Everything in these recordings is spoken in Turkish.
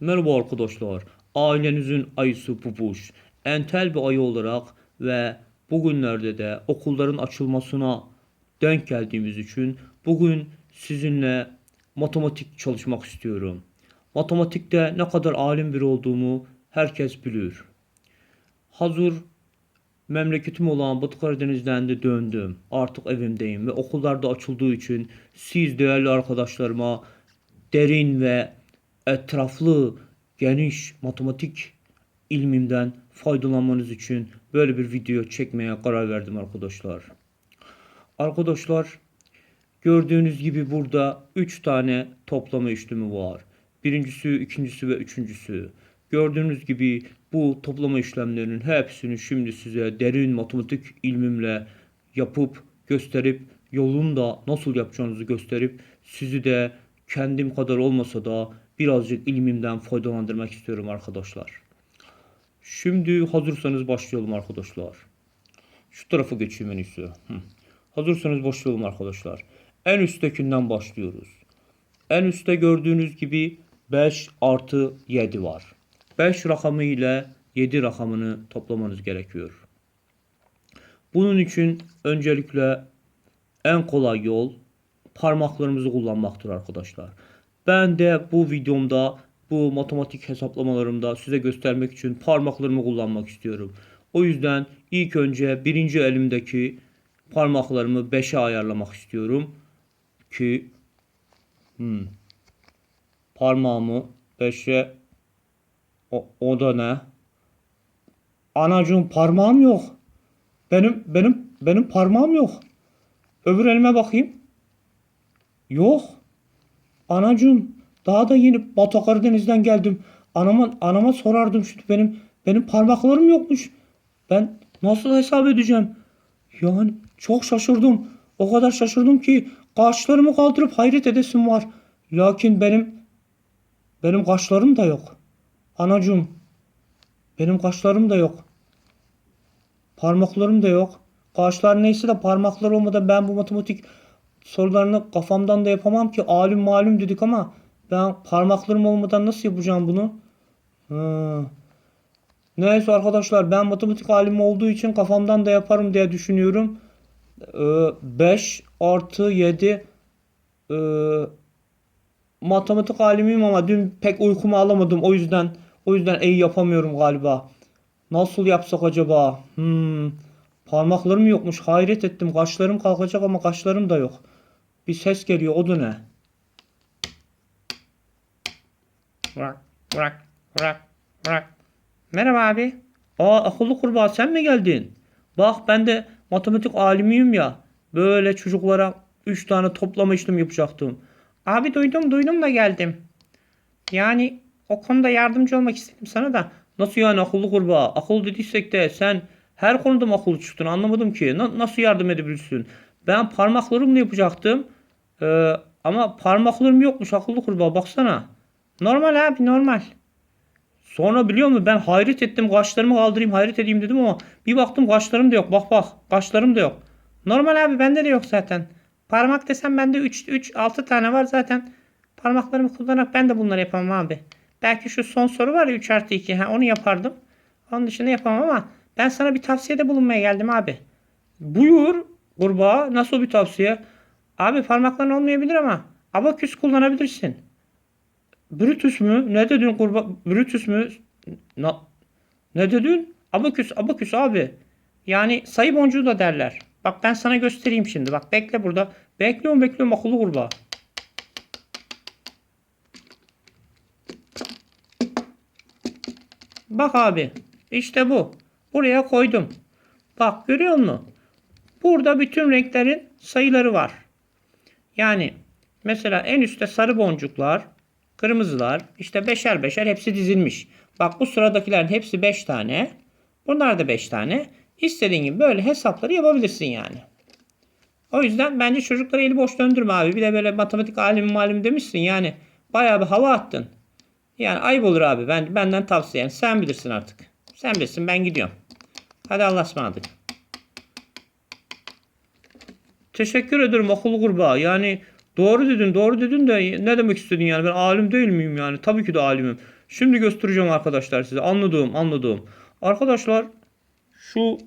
Merhaba arkadaşlar. Ailenizin ayısı Pupuş. Entel bir ayı olarak ve bugünlerde de okulların açılmasına denk geldiğimiz için bugün sizinle matematik çalışmak istiyorum. Matematikte ne kadar alim biri olduğumu herkes bilir. Hazır memleketim olan Batı Karadeniz'den de döndüm. Artık evimdeyim ve okullarda açıldığı için siz değerli arkadaşlarıma derin ve etraflı, geniş matematik ilmimden faydalanmanız için böyle bir video çekmeye karar verdim arkadaşlar. Arkadaşlar gördüğünüz gibi burada 3 tane toplama işlemi var. Birincisi, ikincisi ve üçüncüsü. Gördüğünüz gibi bu toplama işlemlerinin hepsini şimdi size derin matematik ilmimle yapıp gösterip yolunu da nasıl yapacağınızı gösterip sizi de kendim kadar olmasa da birazcık ilmimden faydalandırmak istiyorum arkadaşlar. Şimdi hazırsanız başlayalım arkadaşlar. Şu tarafa geçeyim en. Hı. Hazırsanız başlayalım arkadaşlar. En üsttekinden başlıyoruz. En üstte gördüğünüz gibi 5 artı 7 var. 5 rakamı ile 7 rakamını toplamanız gerekiyor. Bunun için öncelikle en kolay yol parmaklarımızı kullanmaktır arkadaşlar. Ben de bu videomda bu matematik hesaplamalarımda size göstermek için parmaklarımı kullanmak istiyorum. O yüzden ilk önce birinci elimdeki parmaklarımı 5'e ayarlamak istiyorum ki hmm, parmağımı 5'e o, o da ne? Anacığım parmağım yok. Benim benim benim parmağım yok. Öbür elime bakayım. Yok. Anacığım daha da yeni Batı Karadeniz'den geldim. Anama anama sorardım şimdi benim benim parmaklarım yokmuş. Ben nasıl hesap edeceğim? Yani çok şaşırdım. O kadar şaşırdım ki kaşlarımı kaldırıp hayret edesim var. Lakin benim benim kaşlarım da yok. Anacığım benim kaşlarım da yok. Parmaklarım da yok. Kaşlar neyse de parmaklar olmadan ben bu matematik sorularını kafamdan da yapamam ki. Alim malum dedik ama ben parmaklarım olmadan nasıl yapacağım bunu? Ha. Neyse arkadaşlar ben matematik alimi olduğu için kafamdan da yaparım diye düşünüyorum. 5 artı 7 matematik alimiyim ama dün pek uykumu alamadım. O yüzden o yüzden iyi yapamıyorum galiba. Nasıl yapsak acaba? Hmm. Parmaklarım yokmuş. Hayret ettim. Kaşlarım kalkacak ama kaşlarım da yok. Bir ses geliyor. O da ne? Bırak, bırak, bırak, bırak. Merhaba abi. Aa akıllı kurbağa sen mi geldin? Bak ben de matematik alimiyim ya. Böyle çocuklara 3 tane toplama işlem yapacaktım. Abi duydum duydum da geldim. Yani o konuda yardımcı olmak istedim sana da. Nasıl yani akıllı kurbağa? Akıllı dediysek de sen her konuda mı akıllı çıktın anlamadım ki. Na- nasıl yardım edebilirsin? Ben parmaklarımla yapacaktım. Ee, ama parmaklarım yokmuş akıllı kurbağa baksana. Normal abi normal. Sonra biliyor musun ben hayret ettim kaşlarımı kaldırayım hayret edeyim dedim ama bir baktım kaşlarım da yok. Bak bak kaşlarım da yok. Normal abi bende de yok zaten. Parmak desem bende 3 3 6 tane var zaten. Parmaklarımı kullanarak ben de bunları yapamam abi. Belki şu son soru var ya 3 artı 2 ha, onu yapardım. Onun dışında yapamam ama ben sana bir tavsiyede bulunmaya geldim abi. Buyur kurbağa nasıl bir tavsiye? Abi parmakların olmayabilir ama abaküs kullanabilirsin. Brutus mü? Ne dedin kurba? Brutus mü? Na, ne dedin? Abaküs, abaküs abi. Yani sayı boncuğu da derler. Bak ben sana göstereyim şimdi. Bak bekle burada. Bekliyorum bekliyorum akıllı kurbağa. Bak abi. işte bu. Buraya koydum. Bak görüyor musun? Burada bütün renklerin sayıları var. Yani mesela en üstte sarı boncuklar, kırmızılar, işte beşer beşer hepsi dizilmiş. Bak bu sıradakilerin hepsi 5 tane. Bunlar da 5 tane. İstediğin gibi böyle hesapları yapabilirsin yani. O yüzden bence çocukları eli boş döndürme abi. Bir de böyle matematik alim malim demişsin yani. Bayağı bir hava attın. Yani ayıp olur abi. Ben, benden tavsiyen. Sen bilirsin artık. Sen bilirsin ben gidiyorum. Hadi Allah'a ısmarladık. Teşekkür ederim akıllı kurbağa. Yani doğru dedin doğru dedin de ne demek istedin yani ben alim değil miyim yani? Tabii ki de alimim. Şimdi göstereceğim arkadaşlar size. Anladığım anladığım. Arkadaşlar şu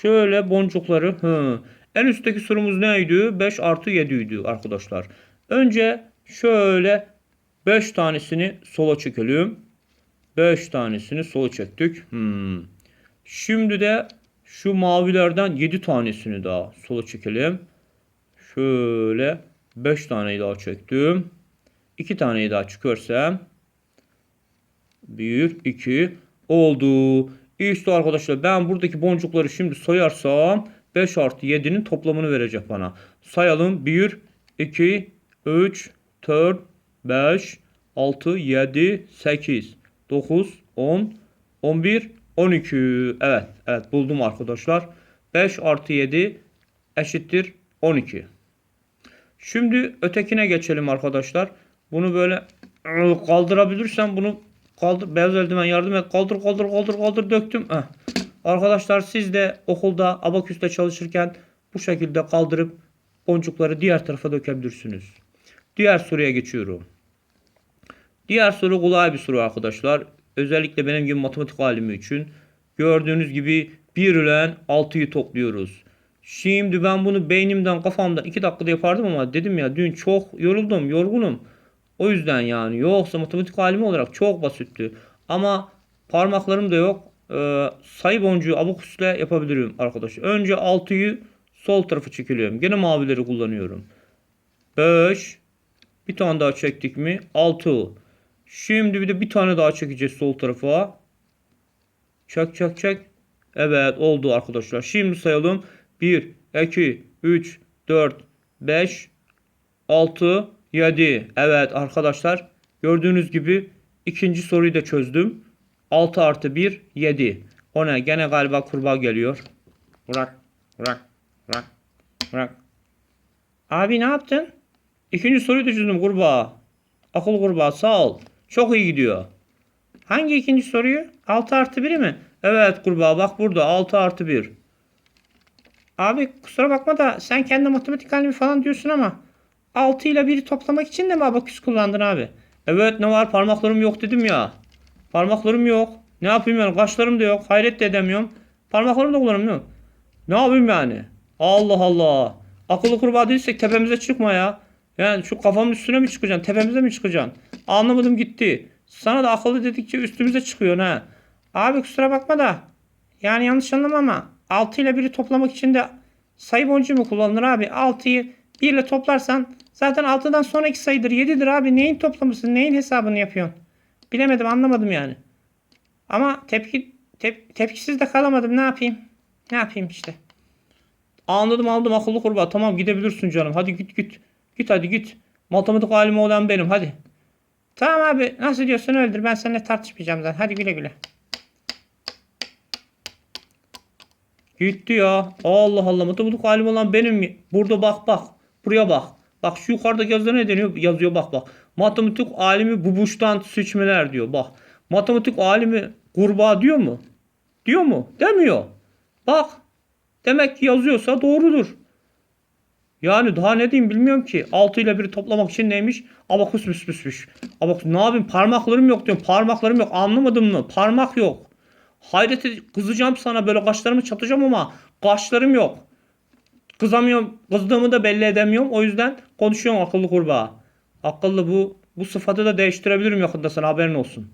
şöyle boncukları. Hı. En üstteki sorumuz neydi? 5 artı 7 idi arkadaşlar. Önce şöyle 5 tanesini sola çekelim. 5 tanesini sola çektik. Hmm. Şimdi de şu mavilerden 7 tanesini daha sola çekelim. Şöyle 5 taneyi daha çektim. 2 taneyi daha çıkarsam 1, 2 oldu. İşte arkadaşlar ben buradaki boncukları şimdi sayarsam 5 artı 7'nin toplamını verecek bana. Sayalım 1, 2, 3, 4, 5, 6, 7, 8, 9, 10, 11, 12. Evet, evet buldum arkadaşlar. 5 artı 7 eşittir 12. Şimdi ötekine geçelim arkadaşlar. Bunu böyle kaldırabilirsem bunu kaldır beyaz eldiven yardım et. Kaldır kaldır kaldır kaldır döktüm. Heh. Arkadaşlar siz de okulda abaküste çalışırken bu şekilde kaldırıp boncukları diğer tarafa dökebilirsiniz. Diğer soruya geçiyorum. Diğer soru kolay bir soru arkadaşlar. Özellikle benim gibi matematik alimi için. Gördüğünüz gibi 1 ile 6'yı topluyoruz. Şimdi ben bunu beynimden kafamdan 2 dakikada yapardım ama dedim ya dün çok yoruldum yorgunum. O yüzden yani yoksa matematik alimi olarak çok basitti. Ama parmaklarım da yok. Ee, sayı boncuğu abakusle yapabilirim arkadaşlar. Önce 6'yı sol tarafa çekiliyorum. Gene mavileri kullanıyorum. 5 bir tane daha çektik mi? 6. Şimdi bir de bir tane daha çekeceğiz sol tarafa. Çek çek çek. Evet oldu arkadaşlar. Şimdi sayalım. 1, 2, 3, 4, 5, 6, 7. Evet arkadaşlar. Gördüğünüz gibi ikinci soruyu da çözdüm. 6 artı 1, 7. O ne? Gene galiba kurbağa geliyor. Bırak, bırak, bırak, bırak. Abi ne yaptın? İkinci soruyu da çözdüm kurbağa. Akıl kurbağa sağ ol. Çok iyi gidiyor. Hangi ikinci soruyu? 6 artı 1'i mi? Evet kurbağa bak burada 6 artı 1. Abi kusura bakma da sen kendi matematik halimi falan diyorsun ama 6 ile 1'i toplamak için de mi abaküs kullandın abi? Evet ne var parmaklarım yok dedim ya. Parmaklarım yok. Ne yapayım yani kaşlarım da yok. Hayret de edemiyorum. Parmaklarım da kullanamıyorum. Ne yapayım yani? Allah Allah. Akıllı kurbağa değilsek tepemize çıkma ya. Yani şu kafamın üstüne mi çıkacaksın? Tepemize mi çıkacaksın? Anlamadım gitti. Sana da akıllı dedikçe üstümüze çıkıyor ha. Abi kusura bakma da. Yani yanlış anlama ama 6 ile 1'i toplamak için de sayı boncuğu mu kullanılır abi? 6'yı 1 ile toplarsan zaten 6'dan sonraki sayıdır 7'dir abi. Neyin toplamışsın? Neyin hesabını yapıyorsun? Bilemedim anlamadım yani. Ama tepki tep, tepkisiz de kalamadım. Ne yapayım? Ne yapayım işte. Anladım aldım akıllı kurbağa. Tamam gidebilirsin canım. Hadi git git. Git hadi git. Matematik alimi olan benim hadi. Tamam abi nasıl diyorsun öldür. Ben seninle tartışmayacağım zaten. Hadi güle güle. Gitti ya. Allah Allah matematik alimi olan benim? Burada bak bak. Buraya bak. Bak şu yukarıda yazıda ne deniyor? Yazıyor bak bak. Matematik alimi bubuştan seçmeler diyor. Bak. Matematik alimi kurbağa diyor mu? Diyor mu? Demiyor. Bak. Demek ki yazıyorsa doğrudur. Yani daha ne diyeyim bilmiyorum ki. 6 ile 1'i toplamak için neymiş? Abakus büsbüsmüş. Abakus ne yapayım parmaklarım yok diyorum. Parmaklarım yok anlamadın mı? Parmak yok. Hayret ed- kızacağım sana böyle kaşlarımı çatacağım ama kaşlarım yok. Kızamıyorum. Kızdığımı da belli edemiyorum. O yüzden konuşuyorum akıllı kurbağa. Akıllı bu bu sıfatı da değiştirebilirim yakında sana haberin olsun.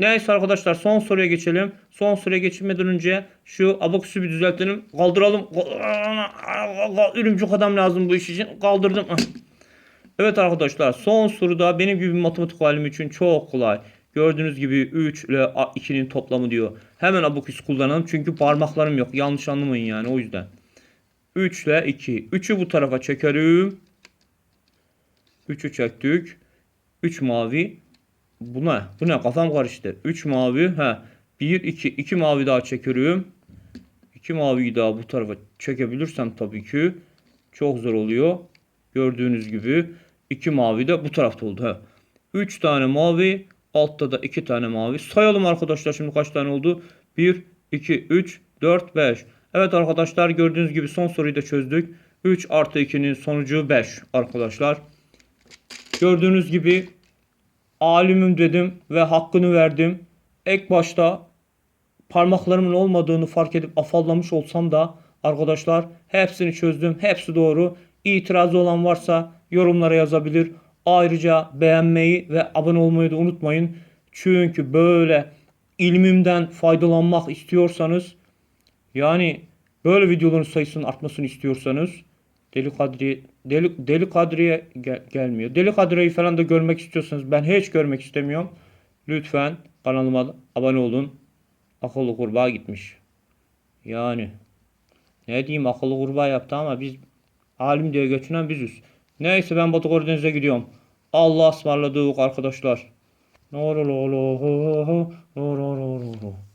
Neyse arkadaşlar son soruya geçelim. Son soruya geçmeden önce şu abaküsü bir düzeltelim. Kaldıralım. Örümcek adam lazım bu iş için. Kaldırdım. Evet arkadaşlar son soruda benim gibi bir matematik alim için çok kolay. Gördüğünüz gibi 3 ile 2'nin toplamı diyor. Hemen abaküs kullanalım çünkü parmaklarım yok. Yanlış anlamayın yani o yüzden. 3 ile 2. 3'ü bu tarafa çekerim. 3'ü çektik. 3 mavi. Bu ne? Bu ne? Kafam karıştı. 3 mavi. He. 1, 2. 2 mavi daha çekiyorum. 2 maviyi daha bu tarafa çekebilirsem tabii ki çok zor oluyor. Gördüğünüz gibi 2 mavi de bu tarafta oldu. He. 3 tane mavi. Altta da 2 tane mavi. Sayalım arkadaşlar şimdi kaç tane oldu? 1, 2, 3, 4, 5. Evet arkadaşlar gördüğünüz gibi son soruyu da çözdük. 3 artı 2'nin sonucu 5 arkadaşlar. Gördüğünüz gibi alimim dedim ve hakkını verdim. Ek başta parmaklarımın olmadığını fark edip afallamış olsam da arkadaşlar hepsini çözdüm. Hepsi doğru. İtirazı olan varsa yorumlara yazabilir. Ayrıca beğenmeyi ve abone olmayı da unutmayın. Çünkü böyle ilmimden faydalanmak istiyorsanız yani böyle videoların sayısının artmasını istiyorsanız Deli Kadriye Deli, deli kadriye gel gelmiyor. Deli kadriyi falan da görmek istiyorsanız ben hiç görmek istemiyorum. Lütfen kanalıma abone olun. Akıllı kurbağa gitmiş. Yani ne diyeyim akıllı kurbağa yaptı ama biz alim diye götüren biziz. Neyse ben Batı Karadeniz'e gidiyorum. Allah ısmarladık arkadaşlar. Ne olur olur olur olur olur.